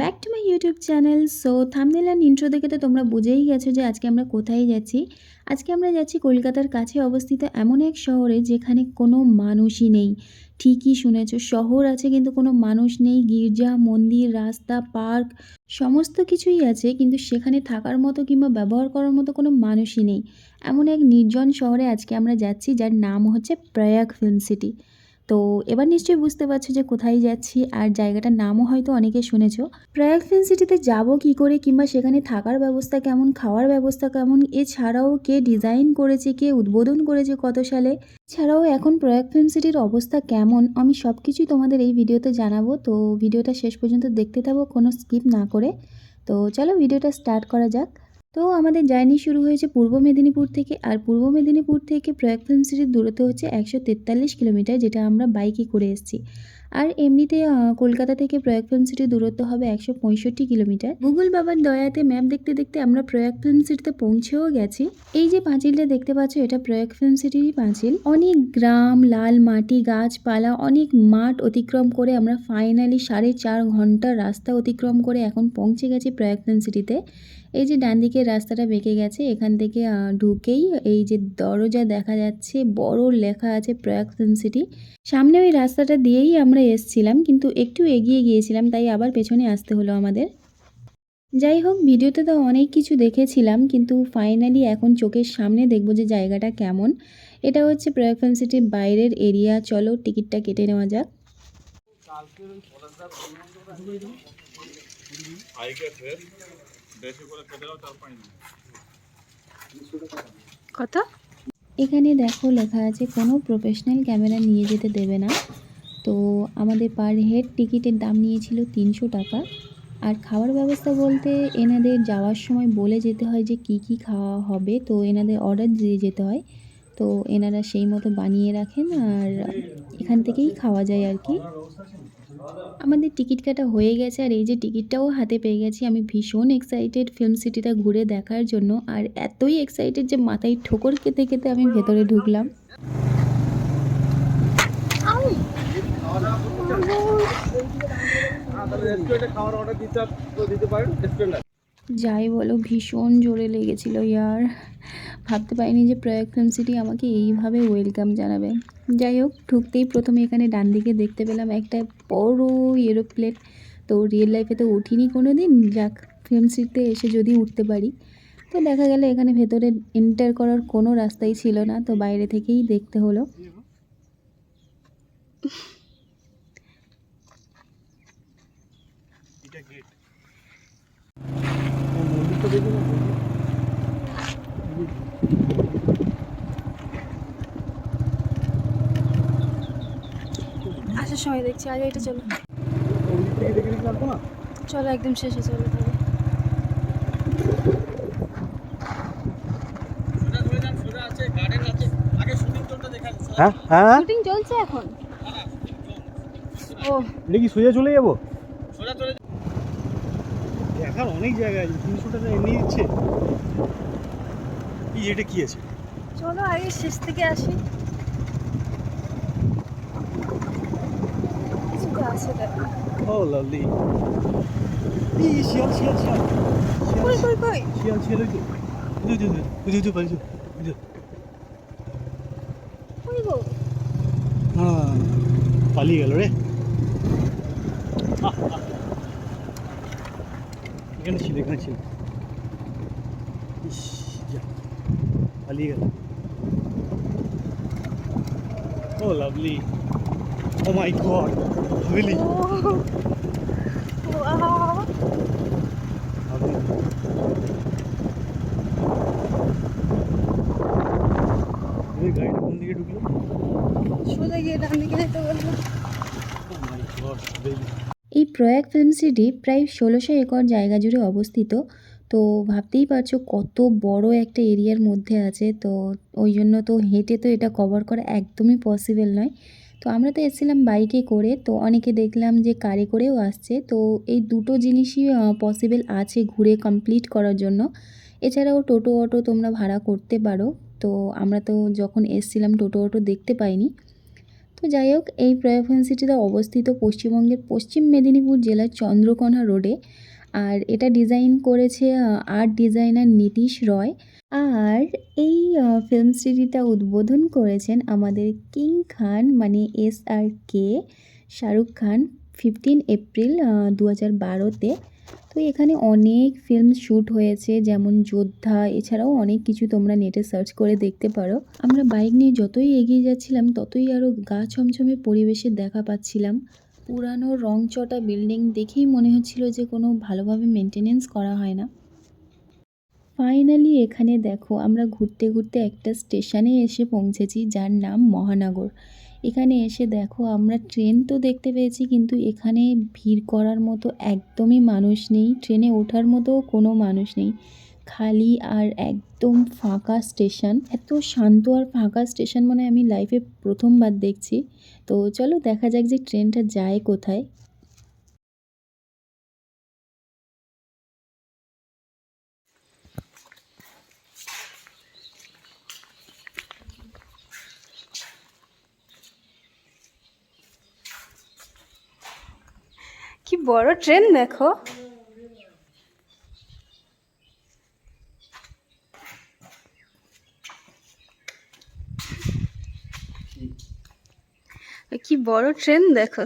Back to my YouTube channel so thumbnail and intro দেখে তো তোমরা বুঝেই গেছো যে আজকে আমরা কোথায় যাচ্ছি। আজকে আমরা যাচ্ছি কলকাতার কাছে অবস্থিত এমন এক শহরে যেখানে কোনো মানুষই নেই। ঠিকই শুনেছো, শহর আছে কিন্তু কোনো মানুষ নেই। গির্জা, মন্দির, রাস্তা, পার্ক, সমস্ত কিছুই আছে, কিন্তু সেখানে থাকার মতো কিংবা ব্যবহার করার মতো কোনো মানুষই নেই। এমন এক নির্জন শহরে আজকে আমরা যাচ্ছি, যার নাম হচ্ছে প্রয়াগ ফিল্ম সিটি। তো এবার নিশ্চয়ই বুঝতে পারছ যে কোথায় যাচ্ছি, আর জায়গাটার নামও হয়তো অনেকে শুনেছ। প্রয়াগ ফিল্ম সিটিতে যাব কী করে, কিংবা সেখানে থাকার ব্যবস্থা কেমন, খাওয়ার ব্যবস্থা কেমন, এছাড়াও কে ডিজাইন করেছে, কে উদ্বোধন করেছে কত সালে, এছাড়াও এখন প্রয়াগ ফিল্ম সিটির অবস্থা কেমন, আমি সব কিছুই তোমাদের এই ভিডিওতে জানাব। তো ভিডিওটা শেষ পর্যন্ত দেখতে থাকো, কোনো স্কিপ না করে। তো চলো ভিডিওটা স্টার্ট করা যাক। তো আমাদের জার্নি শুরু হয়েছে পূর্ব মেদিনীপুর থেকে, আর পূর্ব মেদিনীপুর থেকে প্রয়াগ ফিল্ম সিটির দূরত্ব হচ্ছে একশো তেতাল্লিশ কিলোমিটার, যেটা আমরা বাইকে করে এসেছি। আর এমনিতে কলকাতা থেকে প্রয়াগ ফিল্ম সিটির দূরত্ব হবে একশো পঁয়ষট্টি কিলোমিটার। গুগল বাবার দয়াতে ম্যাপ দেখতে দেখতে আমরা প্রয়াগ ফিল্ম সিটিতে পৌঁছেও গেছি। এই যে পাঁচিলটা দেখতে পাচ্ছ, এটা প্রয়াগ ফিল্ম সিটিরই পাঁচিল। অনেক গ্রাম, লাল মাটি, গাছপালা, অনেক মাঠ অতিক্রম করে আমরা ফাইনালি সাড়ে চার ঘণ্টার রাস্তা অতিক্রম করে এখন পৌঁছে গেছি প্রয়াগ ফিল্ম সিটিতে। এই যে ডান দিকের রাস্তাটা বেঁকে গেছে এখান থেকে ঢুকেই এই যে দরজা দেখা যাচ্ছে বড় লেখা আছে প্রয়াগ ফিল্ম সিটি। সামনে ওই রাস্তাটা দিয়েই আমরা এসছিলাম কিন্তু একটু এগিয়ে গিয়েছিলাম তাই আবার পেছনে আসতে হলো আমাদের। যাই হোক ভিডিওতে তো অনেক কিছু দেখেছিলাম কিন্তু ফাইনালি এখন চোখের সামনে দেখব যে জায়গাটা কেমন। এটা হচ্ছে প্রয়াগ ফিল্ম সিটির বাইরের এরিয়া চলো টিকিটটা কেটে নেওয়া যাক। আইকে ফের কত? এখানে দেখো লেখা আছে, কোনো প্রফেশনাল ক্যামেরা নিয়ে যেতে দেবে না। তো আমাদের পার হেড টিকিটের দাম নিয়েছিল তিনশো টাকা। আর খাওয়ার ব্যবস্থা বলতে এনাদের যাওয়ার সময় বলে যেতে হয় যে কি কি খাওয়া হবে, তো এনাদের অর্ডার দিয়ে যেতে হয়। তো এনারা সেই মতো বানিয়ে রাখেন আর এখান থেকেই খাওয়া যায় আর কি। আমাদের টিকিট কাটা হয়ে গেছে আর এই যে টিকিটটাও হাতে পেয়ে গেছি। আমি ভীষণ এক্সাইটেড ফিল্ম সিটিটা ঘুরে দেখার জন্য আর এতই এক্সাইটেড যে মাথায় ঠোকর খেতে খেতে আমি ভেতরে ঢুকলাম। যাই বলো, ভীষণ জোরে লেগেছিল, ইয়ার। ভাবতে পারিনি যে প্রয়াগ ফিল্ম সিটি আমাকে এইভাবে ওয়েলকাম জানাবে। যাই হোক, ঢুকতেই প্রথমে এখানে ডান দিকে দেখতে পেলাম একটা বড় এরোপ্লেন। তো রিয়েল লাইফে তো উঠিনি কোনো দিন যাক, ফিল্ম সিটিতে এসে যদি উঠতে পারি। তো দেখা গেল এখানে ভেতরে এন্টার করার কোনো রাস্তাই ছিল না। তো বাইরে থেকেই দেখতে হলো। এটা গেট মন্দিরটা দেখুন না মন্দির। আসার সময় দেখছি আগে এটা চলো। চলো একদম শেষে চলো তাহলে। হ্যাঁ হ্যাঁ শুটিং চলছে এখন? ও এটা কি সোজা চলে যাব? দেখার অনেক জায়গা আছে তিনশো টাকা এমনি দিচ্ছে। এই এটা কি আছে? চলো আগে শেষ থেকে আসি। কিছু তো আছে দেখো ও লাভলি এই শিয়াল শিয়াল শিয়াল কই শিয়াল কই কই শিয়াল শিয়াল ওই তো ওই তো, ওই তো, ওই তো, ওই তো, ওই তো, ওই তো। কই গো হ্যাঁ পালিয়ে গেল রে আহ, আহ। এখানে ছিল এখানে ছিল ইস, যা, পালিয়ে গেল ও lovely oh my god haveli oh wow এই গাড়িটা কোন দিকে ঢুকলো? সোজা গিয়ে ডান দিকে যেতে বলল। ও মাই গড বেবি এই প্রয়াগ ফিল্ম সিটি প্রায় ষোলোশো একর জায়গা জুড়ে অবস্থিত। তো ভাবতেই পারছ কত বড় একটা এরিয়ার মধ্যে আছে। তো ওই জন্য তো হেঁটে তো এটা কভার করা একদমই পসিবল নয়। তো আমরা তো এসেছিলাম বাইকে করে, তো অনেকে দেখলাম যে কারে করেও আসছে। তো এই দুটো জিনিসই পসিবল আছে ঘুরে কমপ্লিট করার জন্য। এছাড়াও টোটো অটো তোমরা ভাড়া করতে পারো। তো আমরা তো যখন এসছিলাম, টোটো অটো দেখতে পাইনি। তো যাই হোক, এই সিটিতে অবস্থিত পশ্চিমবঙ্গের পশ্চিম মেদিনীপুর জেলার চন্দ্রকোনা রোডে। আর এটা ডিজাইন করেছে আর্ট ডিজাইনার নীতিশ রয়। আর এই ফিল্ম সিটিটা উদ্বোধন করেছেন আমাদের কিং খান মানে S R K Shahrukh Khan fifteen April দু হাজার বারোতে। তো এখানে অনেক ফিল্ম শ্যুট হয়েছে, যেমন যোদ্ধা, এছাড়াও অনেক কিছু তোমরা নেটে সার্চ করে দেখতে পারো। আমরা বাইক নিয়ে যতই এগিয়ে যাচ্ছিলাম, ততই আরও গা ছমছমে পরিবেশে দেখা পাচ্ছিলাম। পুরানো রংচটা বিল্ডিং দেখেই মনে হচ্ছিল যে কোনো ভালোভাবে মেনটেনেন্স করা হয় না। ফাইনালি এখানে দেখো, আমরা ঘুরতে ঘুরতে একটা স্টেশনে এসে পৌঁছেছি যার নাম মহানগর। এখানে এসে দেখো, আমরা ট্রেন তো দেখতে পেয়েছি, কিন্তু এখানে ভিড় করার মতো একদমই মানুষ নেই। ট্রেনে ওঠার মতো কোনো মানুষ নেই। খালি আর একদম ফাঁকা স্টেশন। এত শান্ত আর ফাঁকা স্টেশন মানে আমি লাইফে প্রথমবার দেখছি। তো চলো দেখা যাক যে ট্রেনটা যায় কোথায়। কি বড় ট্রেন দেখো। কি বড় ট্রেন দেখো।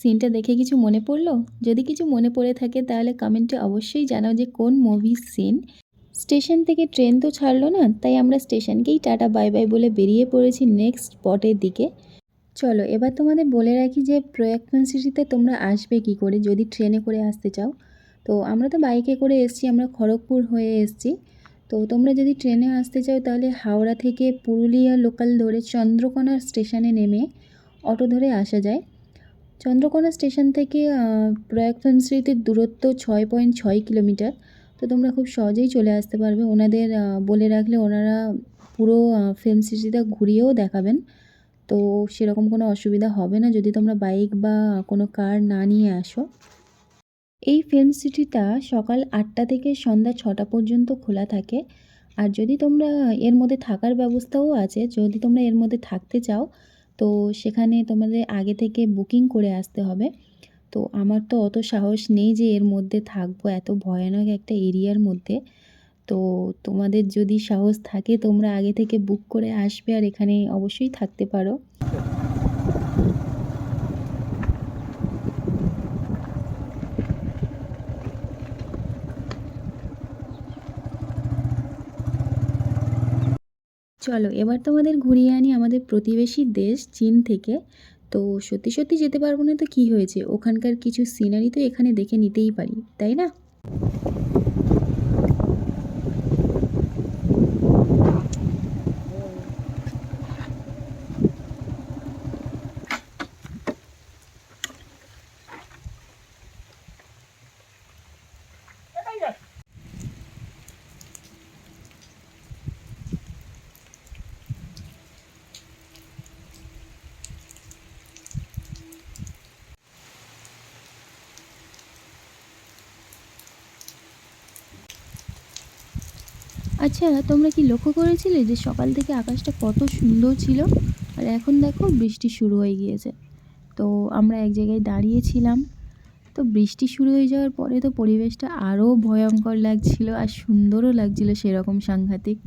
সিনটা দেখে কিছু মনে পড়ল? যদি কিছু মনে পড়ে থাকে, তাহলে কমেন্টে অবশ্যই জানাও যে কোন মুভির সিন স্টেশন থেকে ট্রেন তো ছাড়লো না, তাই আমরা স্টেশনকেই টাটা বাই বাই বলে বেরিয়ে পড়েছি নেক্সট স্পটের দিকে। চলো, এবার তোমাদের বলে রাখি যে প্রয়াগরাজ সিটিতে তোমরা আসবে কি করে, যদি ট্রেনে করে আসতে চাও। তো আমরা তো বাইকে করে এসেছি, আমরা খড়গপুর হয়ে এসেছি। তো তোমরা যদি ট্রেনে আসতে চাও, তাহলে হাওড়া থেকে পুরুলিয়া লোকাল ধরে চন্দ্রকোনা স্টেশনে নেমে অটো ধরে আসা যায়। চন্দ্রকোনা স্টেশন থেকে প্রয়াগরাজ সিটির দূরত্ব ছয় পয়েন্ট ছয় কিলোমিটার। তো তোমরা খুব সহজেই চলে আসতে পারবে। ওনাদের বলে রাখলে ওনারা পুরো ফিল্ম সিটিটা ঘুরিয়েও দেখাবেন। তো সেরকম কোনো অসুবিধা হবে না। যদি তোমরা বাইক বা কোনো কার না নিয়ে আসো। এই ফিল্ম সিটিটা সকাল আটটা থেকে সন্ধ্যা ছটা পর্যন্ত খোলা থাকে। আর যদি তোমরা এর মধ্যে থাকার ব্যবস্থাও আছে, যদি তোমরা এর মধ্যে থাকতে চাও, তো সেখানে তোমাদের আগে থেকে বুকিং করে আসতে হবে। তো আমার তো অত সাহস নেই যে এর মধ্যে থাকব, এত ভয়ানক একটা এরিয়ার মধ্যে। তো তোমাদের যদি সাহস থাকে তোমরা আগে থেকে বুক করে আসবে আর এখানে অবশ্যই থাকতে পারো। চলো, এবার তোমাদের ঘুরিয়ে আনি আমাদের প্রতিবেশী দেশ, চীন থেকে। তো সত্যি সত্যি যেতে পারব না তো কি হয়েছে? ওখানকার কিছু সিনারি তো এখানে দেখে নিতেই পারি, তাই না? আচ্ছা তোমরা কি লক্ষ্য করেছিলে যে সকাল থেকে আকাশটা কত সুন্দর ছিল? আর এখন দেখো বৃষ্টি শুরু হয়ে গিয়েছে। তো আমরা এক জায়গায় দাঁড়িয়েছিলাম। তো বৃষ্টি শুরু হয়ে যাওয়ার পরে তো পরিবেশটা আরও ভয়ঙ্কর লাগছিল আর সুন্দরও লাগছিল সেরকম সাংঘাতিক।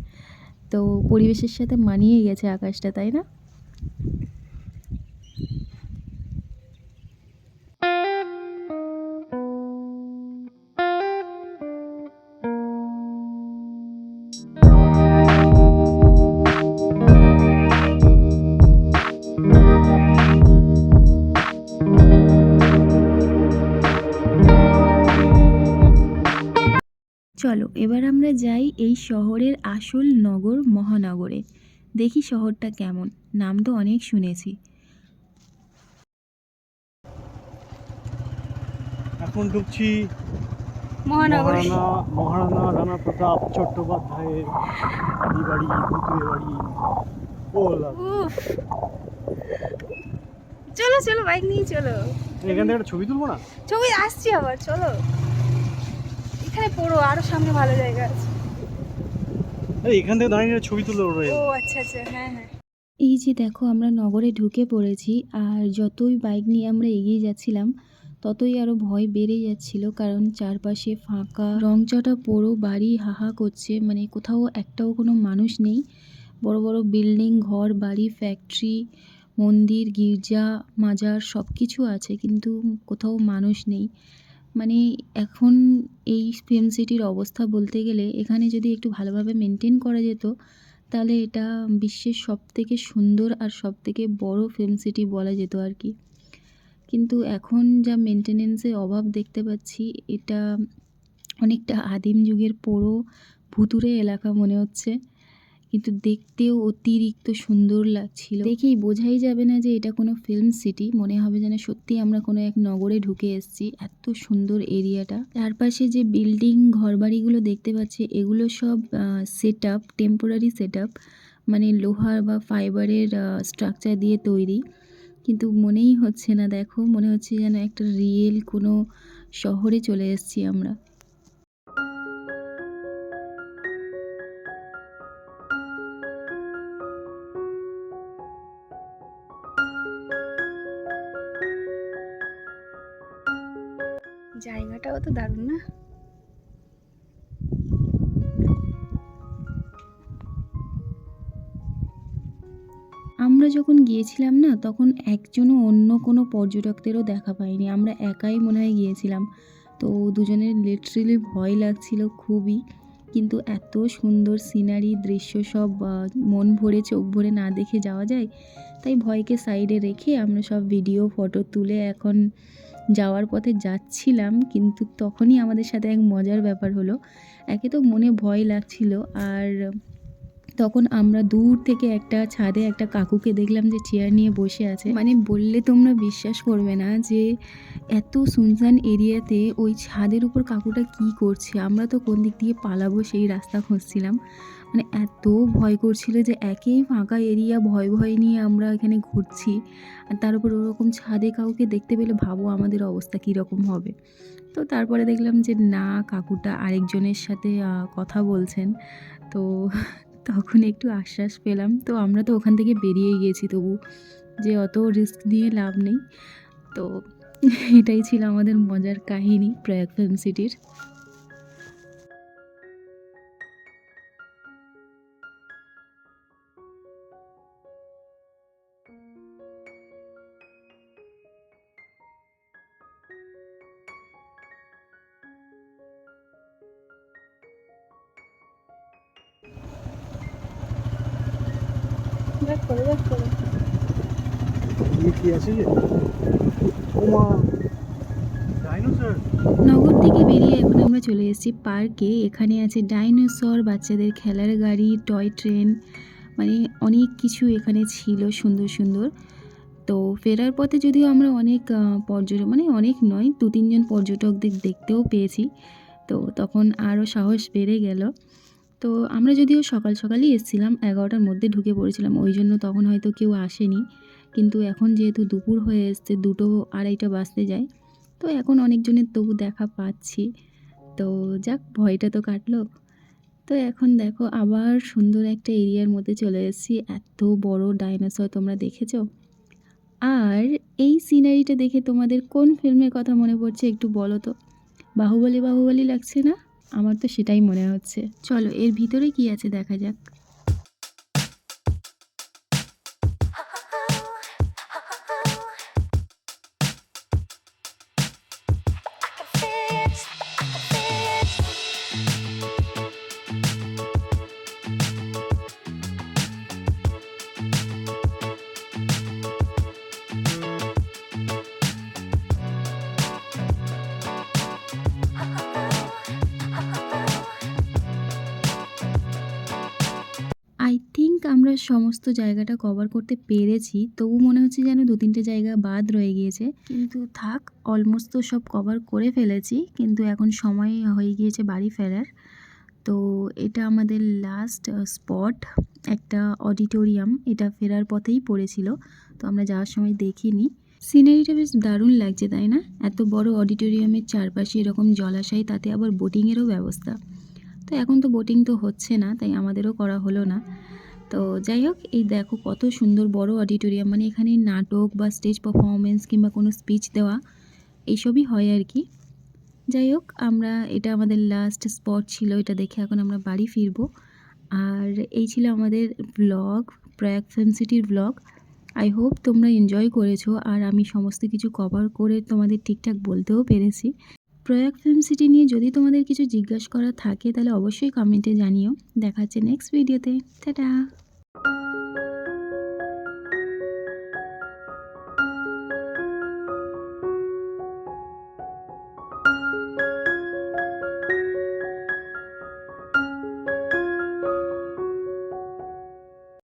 তো পরিবেশের সাথে মানিয়ে গেছে আকাশটা, তাই না? চলো এবার আমরা যাই এই শহরের আসল নগর মহানগরে। দেখি শহরটা কেমন নাম তো অনেক শুনেছি। এখন ঢুকছি মহানগরে। মহারানা মহারানা রানা প্রতাপ চট্টোপাধ্যায়ের বাড়ি। ভুতুরে বাড়ি চলো চলো বাইক নিয়ে চলো। এখান থেকে ছবি তুলবো না? ছবি আসছি আবার চলো। এখানে পড়ো আরও সামনে ভালো জায়গা আছে। এখান থেকে দাঁড়িয়ে ছবি তুলে ও আচ্ছা আচ্ছা হ্যাঁ হ্যাঁ। এই যে দেখো আমরা নগরে ঢুকে পড়েছি আর যতই বাইক নিয়ে আমরা এগিয়ে যাচ্ছিলাম ততই আরও ভয় বেড়ে যাচ্ছিল কারণ চারপাশে ফাঁকা রংচটা পোড়ো বাড়ি হাহা করছে মানে কোথাও একটাও কোনো মানুষ নেই। বড় বড় বিল্ডিং ঘর বাড়ি ফ্যাক্টরি মন্দির গির্জা মাজার সব কিছু আছে কিন্তু কোথাও মানুষ নেই। মানে এখন এই ফিল্ম সিটির অবস্থা বলতে গেলে, এখানে যদি একটু ভালোভাবে মেনটেন করা যেত, তাহলে এটা বিশ্বের সবথেকে সুন্দর আর সবথেকে বড় ফিল্ম সিটি বলা যেত আর কি। কিন্তু এখন যা মেনটেনেন্সের অভাব দেখতে পাচ্ছি, এটা অনেকটা আদিম যুগের পোড়ো ভুতুরে এলাকা মনে হচ্ছে। কিন্তু দেখতেও অতিরিক্ত সুন্দর লাগছিল। দেখেই বোঝাই যাবে না যে এটা কোনো ফিল্ম সিটি মনে হবে যেন সত্যি আমরা কোনো এক নগরে ঢুকে এসেছি। এত সুন্দর এরিয়াটা। চারপাশে যে বিল্ডিং ঘরবাড়িগুলো দেখতে পাচ্ছি, এগুলো সব set up temporary set up মানে লোহার বা ফাইবারের স্ট্রাকচার দিয়ে তৈরি। কিন্তু মনেই হচ্ছে না, দেখো, মনে হচ্ছে যেন একটা রিয়েল কোনো শহরে চলে এসেছি আমরা। আমরা যখন গিয়েছিলাম না, তখন একজনও অন্য কোনো পর্যটকদেরও দেখা পাইনি। আমরা একাই মনে হয় গিয়েছিলাম। তো দুজনের লিটারেলি ভয় লাগছিল খুবই। কিন্তু এত সুন্দর সিনারি দৃশ্য সব মন ভরে, চোখ ভরে না দেখে যাওয়া যায়। তাই ভয়কে সাইডে রেখে আমরা সব ভিডিও ফটো তুলে এখন যাওয়ার পথে যাচ্ছিলাম। কিন্তু তখনই আমাদের সাথে এক মজার ব্যাপার হলো, একে তো মনে ভয় লাগছিল। আর তখন আমরা দূর থেকে একটা ছাদে একটা কাকুকে দেখলাম যে চেয়ার নিয়ে বসে আছে। মানে বললে তোমরা বিশ্বাস করবে না যে এত সুনসান এরিয়াতে ওই ছাদের উপর কাকুটা কি করছে। আমরা তো কোন দিক দিয়ে পালাবো সেই রাস্তা খুঁজছিলাম। মানে এত ভয় করছিল যে একেই ফাঁকা এরিয়া, ভয় ভয় নিয়ে আমরা এখানে ঘুরছি। আর তার উপর ওরকম ছাদে কাউকে দেখতে পেলে ভাবো আমাদের অবস্থা কীরকম হবে। তো তারপরে দেখলাম যে না, কাকুটা আরেকজনের সাথে কথা বলছেন। তো তখন একটু আশ্বাস পেলাম। তো আমরা তো ওখান থেকে বেরিয়ে গিয়েছি তবু, যে অত রিস্ক নিয়ে লাভ নেই। তো এটাই ছিল আমাদের মজার কাহিনী প্রয়াগ ফিল্ম সিটির কি আছে যে? ওমা নগর থেকে বেরিয়ে এখন আমরা চলে এসেছি পার্কে। এখানে আছে ডাইনোসর, বাচ্চাদের খেলার গাড়ি, টয় ট্রেন মানে অনেক কিছু এখানে ছিল সুন্দর সুন্দর। তো ফেরার পথে যদিও আমরা অনেক পর্যটক মানে অনেক নয়, দু তিনজন পর্যটকদের দেখতেও পেয়েছি। তো তখন আরও সাহস বেড়ে গেল। তো আমরা যদিও সকাল সকালই এসেছিলাম, এগারোটার মধ্যে ঢুকে পড়েছিলাম, ওই জন্য তখন হয়তো কেউ আসেনি। কিন্তু এখন যেহেতু দুপুর হয়ে এসছে, দুটো আড়াইটা বাজতে যায়, তো এখন অনেকজনের তবু দেখা পাচ্ছি। তো যাক, ভয়টা তো কাটলো। তো এখন দেখো, আবার সুন্দর একটা এরিয়ার মধ্যে চলে এসেছি। এত বড় ডাইনোসর তোমরা দেখেছ? আর এই সিনারিটা দেখে তোমাদের কোন ফিল্মের কথা মনে পড়ছে একটু বলো তো? বাহুবলী বাহুবলী লাগছে না? আমার তো সেটাই মনে হচ্ছে। চলো, এর ভিতরে কি আছে দেখা যাক। সমস্ত জায়গাটা কভার করতে পেরেছি, তবু মনে হচ্ছে যেন দু তিনটে জায়গা বাদ রয়ে গিয়েছে। কিন্তু থাক অলমোস্ট তো সব কভার করে ফেলেছি, কিন্তু এখন সময় হয়ে গিয়েছে বাড়ি ফেরার। তো এটা আমাদের লাস্ট স্পট একটা অডিটোরিয়াম এটা ফেরার পথেই পড়েছিল। তো আমরা যাওয়ার সময় দেখিনি। সিনারিটা বেশ দারুণ লাগছে, তাই না? এত বড় অডিটোরিয়ামের চারপাশে এরকম জলাশয়, তাতে আবার বোটিংয়েরও ব্যবস্থা। তো এখন তো বোটিং তো হচ্ছে না, তাই আমাদেরও করা হলো না। তো যাই হোক, এই দেখো কত সুন্দর বড় অডিটোরিয়াম। মানে এখানে নাটক বা স্টেজ পারফরমেন্স কিংবা কোনো স্পিচ দেওয়া, এইসবই হয় আর কি। যাই হোক, আমরা, এটা আমাদের লাস্ট স্পট ছিল, এটা দেখে এখন আমরা বাড়ি ফিরবো। আর এই ছিল আমাদের ব্লগ প্রয়াগ ফিল্ম সিটির ব্লগ আই হোপ তোমরা এনজয় করেছ, আর আমি সমস্ত কিছু কভার করে তোমাদের ঠিকঠাক বলতেও পেরেছি। প্রয়াগ ফিল্ম সিটি নিয়ে যদি তোমাদের কিছু জিজ্ঞাসা করা থাকে, তাহলে অবশ্যই কমেন্টে জানিও। দেখাচ্ছে নেক্সট ভিডিওতে টাটা